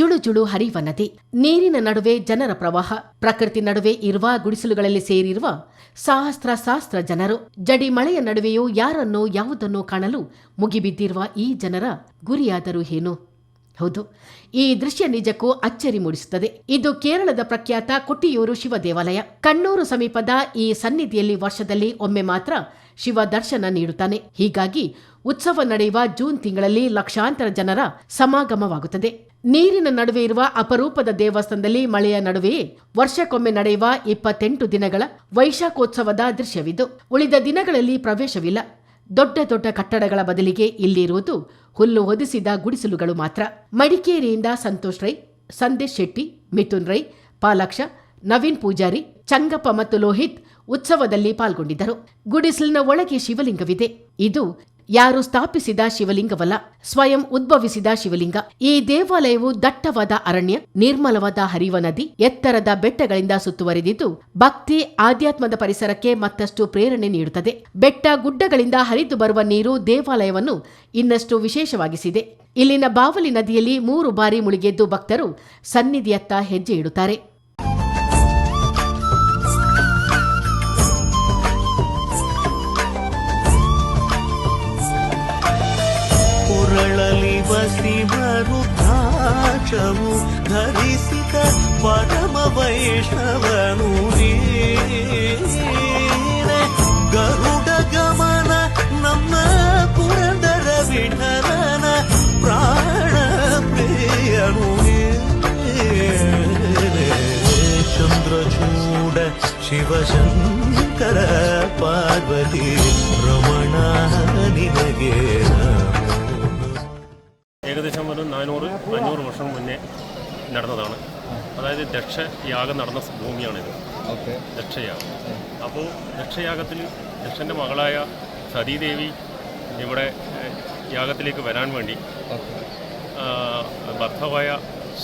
ಜುಳು ಜುಳು ಹರಿಯುವ ನದಿ. ನೀರಿನ ನಡುವೆ ಜನರ ಪ್ರವಾಹ. ಪ್ರಕೃತಿ ನಡುವೆ ಇರುವ ಗುಡಿಸಲುಗಳಲ್ಲಿ ಸೇರಿರುವ ಸಹಸ್ರ ಸಹಸ್ರ ಜನರು. ಜಡಿ ಮಳೆಯ ನಡುವೆಯೂ ಯಾರನ್ನೋ ಯಾವುದನ್ನೋ ಕಾಣಲು ಮುಗಿಬಿದ್ದಿರುವ ಈ ಜನರ ಗುರಿಯಾದರೂ ಏನು? ಹೌದು, ಈ ದೃಶ್ಯ ನಿಜಕ್ಕೂ ಅಚ್ಚರಿ ಮೂಡಿಸುತ್ತದೆ. ಇದು ಕೇರಳದ ಪ್ರಖ್ಯಾತ ಕೊಟ್ಟಿಯೂರು ಶಿವ ದೇವಾಲಯ. ಕಣ್ಣೂರು ಸಮೀಪದ ಈ ಸನ್ನಿಧಿಯಲ್ಲಿ ವರ್ಷದಲ್ಲಿ ಒಮ್ಮೆ ಮಾತ್ರ ಶಿವ ದರ್ಶನ ನೀಡುತ್ತಾನೆ. ಹೀಗಾಗಿ ಉತ್ಸವ ನಡೆಯುವ ಜೂನ್ ತಿಂಗಳಲ್ಲಿ ಲಕ್ಷಾಂತರ ಜನರ ಸಮಾಗಮವಾಗುತ್ತದೆ. ನೀರಿನ ನಡುವೆ ಇರುವ ಅಪರೂಪದ ದೇವಸ್ಥಾನದಲ್ಲಿ ಮಳೆಯ ನಡುವೆಯೇ ವರ್ಷಕ್ಕೊಮ್ಮೆ ನಡೆಯುವ ಇಪ್ಪತ್ತೆಂಟು ದಿನಗಳ ವೈಶಾಖೋತ್ಸವದ ದೃಶ್ಯವಿದು. ಉಳಿದ ದಿನಗಳಲ್ಲಿ ಪ್ರವೇಶವಿಲ್ಲ. ದೊಡ್ಡ ದೊಡ್ಡ ಕಟ್ಟಡಗಳ ಬದಲಿಗೆ ಇಲ್ಲಿರುವುದು ಹುಲ್ಲು ಹೊದಿಸಿದ ಗುಡಿಸಲುಗಳು ಮಾತ್ರ. ಮಡಿಕೇರಿಯಿಂದ ಸಂತೋಷ್ ರೈ, ಸಂದೇಶ್ ಶೆಟ್ಟಿ, ಮಿಥುನ್ ರೈ, ಪಾಲಾಕ್ಷ, ನವೀನ್ ಪೂಜಾರಿ, ಚಂಗಪ್ಪ ಮತ್ತು ಲೋಹಿತ್ ಉತ್ಸವದಲ್ಲಿ ಪಾಲ್ಗೊಂಡಿದ್ದರು. ಗುಡಿಸಲಿನ ಒಳಗೆ ಶಿವಲಿಂಗವಿದೆ. ಇದು ಯಾರು ಸ್ಥಾಪಿಸಿದ ಶಿವಲಿಂಗವಲ್ಲ, ಸ್ವಯಂ ಉದ್ಭವಿಸಿದ ಶಿವಲಿಂಗ. ಈ ದೇವಾಲಯವು ದಟ್ಟವಾದ ಅರಣ್ಯ, ನಿರ್ಮಲವಾದ ಹರಿವ ನದಿ, ಎತ್ತರದ ಬೆಟ್ಟಗಳಿಂದ ಸುತ್ತುವರಿದಿದ್ದು, ಭಕ್ತಿ ಆಧ್ಯಾತ್ಮದ ಪರಿಸರಕ್ಕೆ ಮತ್ತಷ್ಟು ಪ್ರೇರಣೆ ನೀಡುತ್ತದೆ. ಬೆಟ್ಟ ಗುಡ್ಡಗಳಿಂದ ಹರಿದು ಬರುವ ನೀರು ದೇವಾಲಯವನ್ನು ಇನ್ನಷ್ಟು ವಿಶೇಷವಾಗಿಸಿದೆ. ಇಲ್ಲಿನ ಬಾವಲಿ ನದಿಯಲ್ಲಿ ಮೂರು ಬಾರಿ ಮುಳುಗೆದ್ದು ಭಕ್ತರು ಸನ್ನಿಧಿಯತ್ತ ಹೆಜ್ಜೆ ಇಡುತ್ತಾರೆ. ಬಸಿವರು ದ್ರಾಕ್ಷವು ಧರಿಸಿದ ಪರಮ ವೈಷ್ಣವನು ನೀನೆ. ಗರುಡ ಗಮನ ನಮ್ಮ ಪುರಂದರ ವಿಠಲನ ಪ್ರಾಣ ಪ್ರಿಯನು ನೀನೆ. ಚಂದ್ರಚೂಡ ಶಿವಶಂಕರ ಪಾರ್ವತಿ ರಮಣ ദക്ഷയാഗം നടന്ന ഭൂമിയാണിത്. ഓക്കെ. ദക്ഷയാഗം അപ്പോൾ ദക്ഷയാഗത്തിൽ ദക്ഷന്റെ മകളായ സതീദേവി ഇവിടെ യാഗത്തിലേക്ക് വരാൻ വേണ്ടി ഭർത്താവായ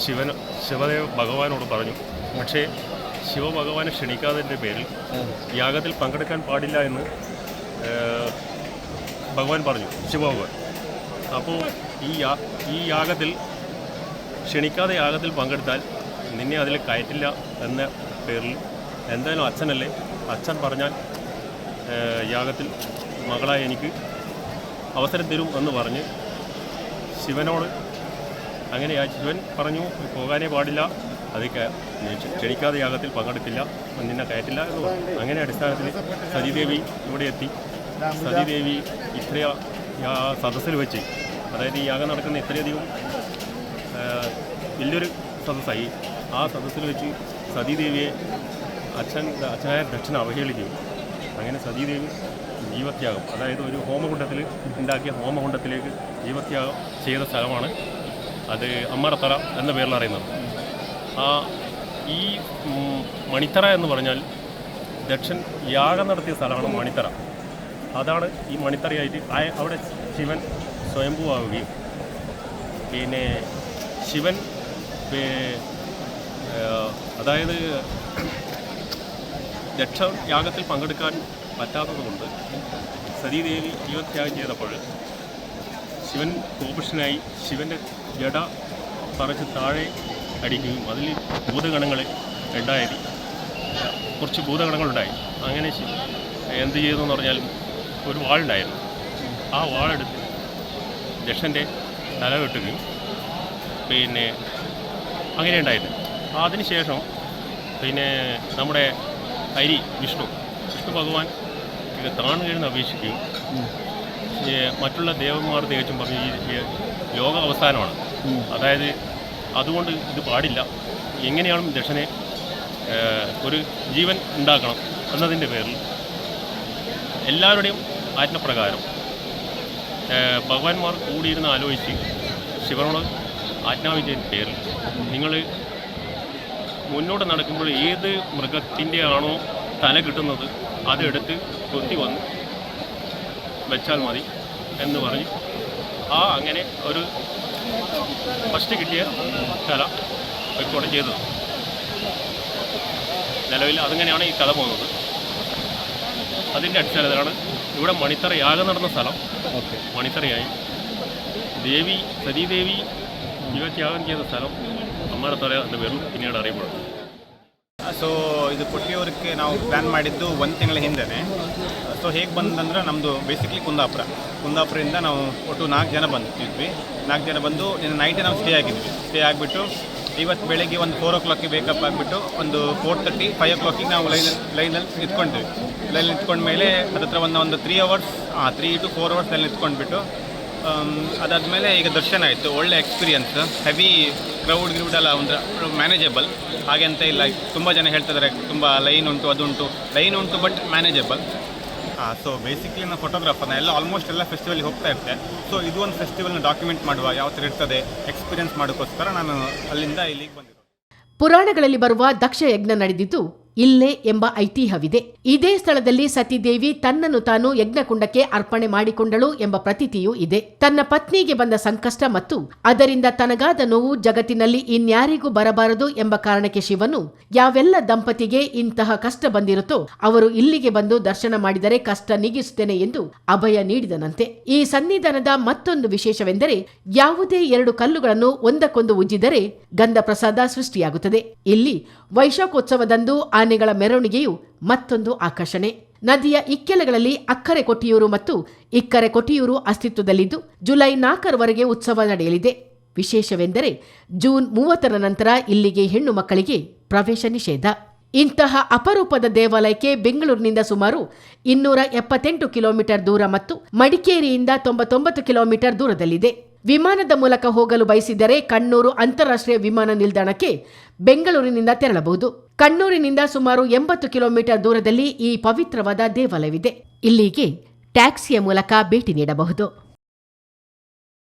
ശിവൻ ശിവദേവ ഭഗവാനോട് പറഞ്ഞു പക്ഷേ ശിവഭഗവാനെ ക്ഷണിക്കാതിന്റെ പേരിൽ യാഗത്തിൽ പങ്കെടുക്കാൻ പാടില്ല എന്ന് ഭഗവാൻ പറഞ്ഞു ശിവഭഗവാൻ. അപ്പോൾ ഈ യാ ഈ യാഗത്തിൽ ക്ഷണിക്കാതെ യാഗത്തിൽ പങ്കെടുത്താൽ നിന്നെ അതിൽ കയറ്റില്ല എന്ന പേരിൽ എന്തായാലും അച്ഛനല്ലേ? അച്ഛൻ പറഞ്ഞാൽ യാഗത്തിൽ മകളായി എനിക്ക് അവസരം തരും എന്ന് പറഞ്ഞ് ശിവനോട് അങ്ങനെ ആ ശിവൻ പറഞ്ഞു പോകാനേ പാടില്ല അത് ക്ഷണിക്കാതെ യാഗത്തിൽ പങ്കെടുക്കില്ല നിന്നെ കയറ്റില്ല എന്ന് പറഞ്ഞു. അങ്ങനെ അടിസ്ഥാനത്തിൽ സതീദേവി ഇവിടെ എത്തി. സതീദേവി ഇത്രയും സദസ്സിൽ വെച്ച് അതായത് ഈ യാഗം നടക്കുന്ന ഇത്രയധികം വലിയൊരു സദസ്സായി. ആ സദസ്സിൽ വെച്ച് സതീദേവിയെ അച്ഛൻ അച്ഛനായ ദക്ഷിണ അവഹേളിക്കും. അങ്ങനെ സതീദേവി ജീവത്യാഗം അതായത് ഒരു ഹോമകുണ്ടത്തിൽ ഉണ്ടാക്കിയ ഹോമകുണ്ടത്തിലേക്ക് ജീവത്യാഗം ചെയ്ത സ്ഥലമാണ് അത് അമ്മറത്തറ എന്ന പേരിൽ അറിയുന്നത്. ആ ഈ മണിത്തറ എന്ന് പറഞ്ഞാൽ ദക്ഷൻ യാഗം നടത്തിയ സ്ഥലമാണ് മണിത്തറ. അതാണ് ഈ മണിത്തറയായിട്ട് അവിടെ ശിവൻ സ്വയംഭൂവാവുകയും പിന്നെ ശിവൻ അതായത് ദക്ഷ യാഗത്തിൽ പങ്കെടുക്കാൻ പറ്റാത്തതുകൊണ്ട് സതീദേവി ജീവത്യാഗം ചെയ്തപ്പോൾ ശിവൻ കോപുഷനായി ശിവന്റെ ജട പറിച്ച് താഴെ അടിക്കുകയും അതിൽ ഭൂതഗണങ്ങൾ ഉണ്ടായത് കുറച്ച് ഭൂതഗണങ്ങളുണ്ടായി. അങ്ങനെ എന്ത് ചെയ്തു എന്ന് പറഞ്ഞാൽ ഒരു വാളുണ്ടായിരുന്നു. ആ വാളെടുത്ത് ദക്ഷന്റെ തല വെട്ടുകയും പിന്നെ അങ്ങനെ ഉണ്ടായത് അതിനുശേഷം പിന്നെ നമ്മുടെ ഹരി വിഷ്ണു. വിഷ്ണു ഭഗവാൻ ഇത് താണു കഴിഞ്ഞ് അപേക്ഷിക്കുകയും ഈ മറ്റുള്ള ദേവന്മാർ തികച്ചും പറഞ്ഞു ഈ ലോക അവസാനമാണ്. അതായത് അതുകൊണ്ട് ഇത് പാടില്ല. എങ്ങനെയാണ് ദക്ഷനെ ഒരു ജീവൻ ഉണ്ടാക്കണം എന്നതിന്റെ പേരിൽ എല്ലാവരുടെയും ആജ്ഞപ്രകാരം ഭഗവാന്മാർ കൂടിയിരുന്ന് ആലോചിച്ച് ശിവനോട് ആജ്ഞാപിച്ചതിന്റെ പേരിൽ നിങ്ങൾ മുന്നോട്ട് നടക്കുമ്പോൾ ഏത് മൃഗത്തിന്റെ ആണോ തല കിട്ടുന്നത് അതെടുത്ത് കൊത്തി വന്ന് വെച്ചാൽ മതി എന്ന് പറഞ്ഞ് ആ അങ്ങനെ ഒരു ഫസ്റ്റ് കിട്ടിയ തല റെക്കോർഡ് ചെയ്തത്. നിലവിൽ അതങ്ങനെയാണ് ഈ കഥ പോകുന്നത്. അതിന്റെ അടിസ്ഥാനത്തിലാണ് ഇവിടെ മണിത്തറ യാഗം നടന്ന സ്ഥലം. ഓക്കെ. മണിത്തറയായി. ദേവി സതീദേവി ജീവത്യാഗം ചെയ്ത സ്ഥലം. സമ്മാനത്തോടെ എൻ്റെ പിന്നീട് അറിയപ്പെടും ಸೊ ಇದು ಕೊಟ್ಟಿಯವರಕ್ಕೆ ನಾವು ಪ್ಲ್ಯಾನ್ ಮಾಡಿದ್ದು ಒಂದು ತಿಂಗಳ ಹಿಂದೆನೇ. ಸೊ ಹೇಗೆ ಬಂತಂದ್ರೆ ನಮ್ಮದು ಬೇಸಿಕ್ಲಿ ಕುಂದಾಪುರ. ಕುಂದಾಪುರದಿಂದ ನಾವು ಒಟ್ಟು ನಾಲ್ಕು ಜನ ಬಂದಿದ್ವಿ. ನಾಲ್ಕು ಜನ ಬಂದು ನಿನ್ನ ನೈಟೇ ನಾವು ಸ್ಟೇ ಆಗಿದ್ವಿ. ಸ್ಟೇ ಆಗಿಬಿಟ್ಟು ಇವತ್ತು ಬೆಳಗ್ಗೆ ಒಂದು ಫೋರ್ ಓ ಕ್ಲಾಕಿಗೆ ಬೇಕಪ್ ಆಗಿಬಿಟ್ಟು ಒಂದು ಫೋರ್ ತರ್ಟಿ ಫೈವ್ ಓ ಕ್ಲಾಕಿಗೆ ನಾವು ಲೈನ್ ಲೈನಲ್ಲಿ ನಿಂತ್ಕೊಂಡ್ವಿ. ಲೈನ್ ನಿಂತ್ಕೊಂಡ್ಮೇಲೆ ಹತ್ರ ಒಂದು ಒಂದು ತ್ರೀ ಅವರ್ಸ್ ಹಾಂ ತ್ರೀ ಟು ಫೋರ್ ಅವರ್ಸ್ ಅಲ್ಲಿ ನಿಂತ್ಕೊಂಡ್ಬಿಟ್ಟು ಅದಾದಮೇಲೆ ಈಗ ದರ್ಶನ ಆಯಿತು ಒಳ್ಳೆ ಎಕ್ಸ್ಪೀರಿಯನ್ಸ್ ಹೆವಿ ಕ್ರೌಡ್ ಗ್ರೌಡ್ ಎಲ್ಲ ಒಂದು ಮ್ಯಾನೇಜಬಲ್ ಹಾಗೆ ಅಂತ ಇಲ್ಲ ತುಂಬ ಜನ ಹೇಳ್ತಿದ್ದಾರೆ ತುಂಬ ಲೈನ್ ಉಂಟು ಅದುಂಟು ಲೈನ್ ಉಂಟು ಬಟ್ ಮ್ಯಾನೇಜಬಲ್ ಹಾಂ ಸೊ ಬೇಸಿಕ್ಲಿ ನಾನು ಫೋಟೋಗ್ರಾಫರ್ನ ಎಲ್ಲ ಆಲ್ಮೋಸ್ಟ್ ಎಲ್ಲ ಫೆಸ್ಟಿವಲ್ಗೆ ಹೋಗ್ತಾ ಇರ್ತೆ ಸೊ ಇದು ಒಂದು ಫೆಸ್ಟಿವಲ್ನ ಡಾಕ್ಯುಮೆಂಟ್ ಮಾಡುವ ಯಾವ ಥರ ಇರ್ತದೆ ಎಕ್ಸ್ಪೀರಿಯನ್ಸ್ ಮಾಡೋಕ್ಕೋಸ್ಕರ ನಾನು ಅಲ್ಲಿಂದ ಇಲ್ಲಿಗೆ ಬಂದಿರೋದು. ಪುರಾಣಗಳಲ್ಲಿ ಬರುವ ದಕ್ಷ ಯಜ್ಞ ನಡೆದಿದ್ದು ಇಲ್ಲೇ ಎಂಬ ಐತಿಹ್ಯವಿದೆ. ಇದೇ ಸ್ಥಳದಲ್ಲಿ ಸತೀದೇವಿ ತನ್ನನ್ನು ತಾನು ಯಜ್ಞಕುಂಡಕ್ಕೆ ಅರ್ಪಣೆ ಮಾಡಿಕೊಂಡಳು ಎಂಬ ಪ್ರತೀತಿಯೂ ಇದೆ. ತನ್ನ ಪತ್ನಿಗೆ ಬಂದ ಸಂಕಷ್ಟ ಮತ್ತು ಅದರಿಂದ ತನಗಾದ ನೋವು ಜಗತ್ತಿನಲ್ಲಿ ಇನ್ಯಾರಿಗೂ ಬರಬಾರದು ಎಂಬ ಕಾರಣಕ್ಕೆ ಶಿವನು ಯಾವೆಲ್ಲ ದಂಪತಿಗೆ ಇಂತಹ ಕಷ್ಟ ಬಂದಿರುತ್ತೋ ಅವರು ಇಲ್ಲಿಗೆ ಬಂದು ದರ್ಶನ ಮಾಡಿದರೆ ಕಷ್ಟ ನೀಗಿಸುತ್ತೇನೆ ಎಂದು ಅಭಯ ನೀಡಿದನಂತೆ. ಈ ಸನ್ನಿಧಾನದ ಮತ್ತೊಂದು ವಿಶೇಷವೆಂದರೆ ಯಾವುದೇ ಎರಡು ಕಲ್ಲುಗಳನ್ನು ಒಂದಕ್ಕೊಂದು ಉಜ್ಜಿದರೆ ಗಂಧ ಪ್ರಸಾದ ಸೃಷ್ಟಿಯಾಗುತ್ತದೆ. ಇಲ್ಲಿ ವೈಶಾಖೋತ್ಸವದಂದು ಆನೆಗಳ ಮೆರವಣಿಗೆಯು ಮತ್ತೊಂದು ಆಕರ್ಷಣೆ. ನದಿಯ ಇಕ್ಕೆಲಗಳಲ್ಲಿ ಅಕ್ಕರೆ ಕೊಟ್ಟಿಯೂರು ಮತ್ತು ಇಕ್ಕರೆ ಕೊಟ್ಟಿಯೂರು ಅಸ್ತಿತ್ವದಲ್ಲಿದ್ದು ಜುಲೈ ನಾಲ್ಕರವರೆಗೆ ಉತ್ಸವ ನಡೆಯಲಿದೆ. ವಿಶೇಷವೆಂದರೆ ಜೂನ್ ಮೂವತ್ತರ ನಂತರ ಇಲ್ಲಿಗೆ ಹೆಣ್ಣು ಮಕ್ಕಳಿಗೆ ಪ್ರವೇಶ ನಿಷೇಧ. ಇಂತಹ ಅಪರೂಪದ ದೇವಾಲಯಕ್ಕೆ ಬೆಂಗಳೂರಿನಿಂದ ಸುಮಾರು ಇನ್ನೂರ ಎಪ್ಪತ್ತೆಂಟು ಕಿಲೋಮೀಟರ್ ದೂರ ಮತ್ತು ಮಡಿಕೇರಿಯಿಂದ ತೊಂಬತ್ತೊಂಬತ್ತು ಕಿಲೋಮೀಟರ್ ದೂರದಲ್ಲಿದೆ. ವಿಮಾನದ ಮೂಲಕ ಹೋಗಲು ಬಯಸಿದರೆ ಕಣ್ಣೂರು ಅಂತಾರಾಷ್ಟ್ರೀಯ ವಿಮಾನ ನಿಲ್ದಾಣಕ್ಕೆ ಬೆಂಗಳೂರಿನಿಂದ ತೆರಳಬಹುದು. ಕಣ್ಣೂರಿನಿಂದ ಸುಮಾರು ಎಂಬತ್ತು ಕಿಲೋಮೀಟರ್ ದೂರದಲ್ಲಿ ಈ ಪವಿತ್ರವಾದ ದೇವಾಲಯವಿದೆ. ಇಲ್ಲಿಗೆ ಟ್ಯಾಕ್ಸಿಯ ಮೂಲಕ ಭೇಟಿ ನೀಡಬಹುದು.